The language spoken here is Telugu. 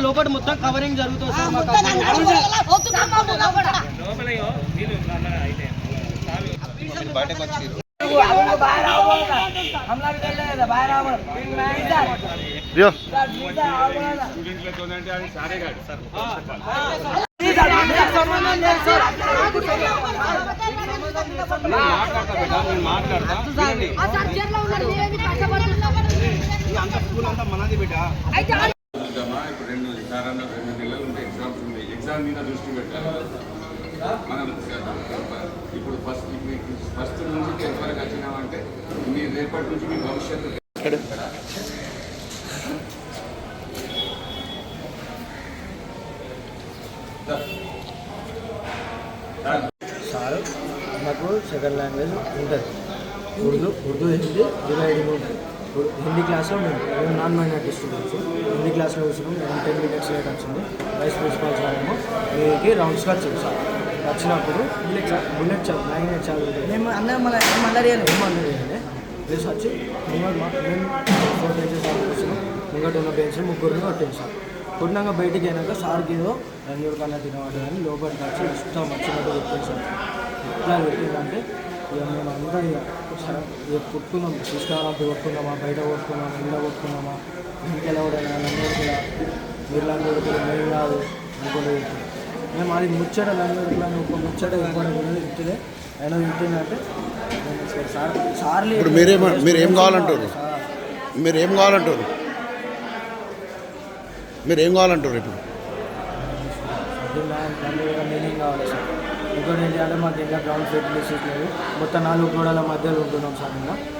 లోపల మొత్తం కవరింగ్ జరుగుతుంది సార్ మాకు బయటకు వచ్చి యో చూద్దామా ఇప్పుడు రెండు సాధారణ రెండు నెలలు ఉంటే ఎగ్జామ్స్ ఉన్నాయి. ఎగ్జామ్ మీద దృష్టి పెట్టాలి. మనం ఇప్పుడు ఫస్ట్ ఫస్ట్ నుంచి టెన్త్ వరకు వచ్చినామంటే మీ రేపటి నుంచి మీ భవిష్యత్తు సార్ మాకు సెకండ్ లాంగ్వేజ్ ఉంటుంది. ఉర్దూ ఉర్దూ హిందీ డివైడింగ్ ఉంటుంది ఇప్పుడు హిందీ క్లాస్లో మేము మేము నాన్ మైనార్టీ స్టూడెంట్స్ హిందీ క్లాస్లో కూర్చున్నాం మేము టెన్ మినిట్స్ లేట్ వచ్చింది. వైస్ ప్రిన్సిపాల్ సార్ ఏమో మీకు రౌండ్స్గా వచ్చింది సార్. వచ్చినప్పుడు బుల్లెట్ చా- బుల్లెట్ చదువుతుంది మేము అందరం మళ్ళీ ఏమన్నారు ఏమన్నారు ప్లస్ వచ్చి మా మేము ఫోర్ బెంచెస్ కూర్చున్నాం. ముంగట ఉన్న బెంచ్ ముగ్గురిని కొట్టింది సార్ కొట్టినాక బయటికి అయినాక సార్కి ఏదో రంగుల కన్నా తినవాడు అని లోపలికి వచ్చి ఇష్టం వచ్చినట్టు సార్ ఎట్లా పెట్టిందంటే ఇక మేము అందరం ఇక కొట్టుకున్నాం. కృష్ణారాంపి కొట్టుకున్నామా? బయట కొట్టుకున్నామా? ఇంట్లో కొట్టుకున్నామా? ఇంటికి ఎవడైనా లంగోడుకులా మీరు లంగోడుకులు మేము కాదు. ఇంకోటి మేము అది ముచ్చట అని ఒక ముచ్చట ఇంటిదే అయినా ఇంటిందంటే సార్ సార్లు ఇప్పుడు మీరేం మీరు ఏం కావాలంటారు మీరు ఏం కావాలంటారు? మీరు ఏం కావాలంటారు ఇప్పుడు? మీనింగ్ కావాలి సార్? ఇంకోటి ఏంటంటే మాకు ఇంకా గ్రౌండ్ ఫెసిలిటీస్ లేవు. మొత్తం నాలుగు గోడల మధ్యలో ఉంటున్నాం సార్ ఇంకా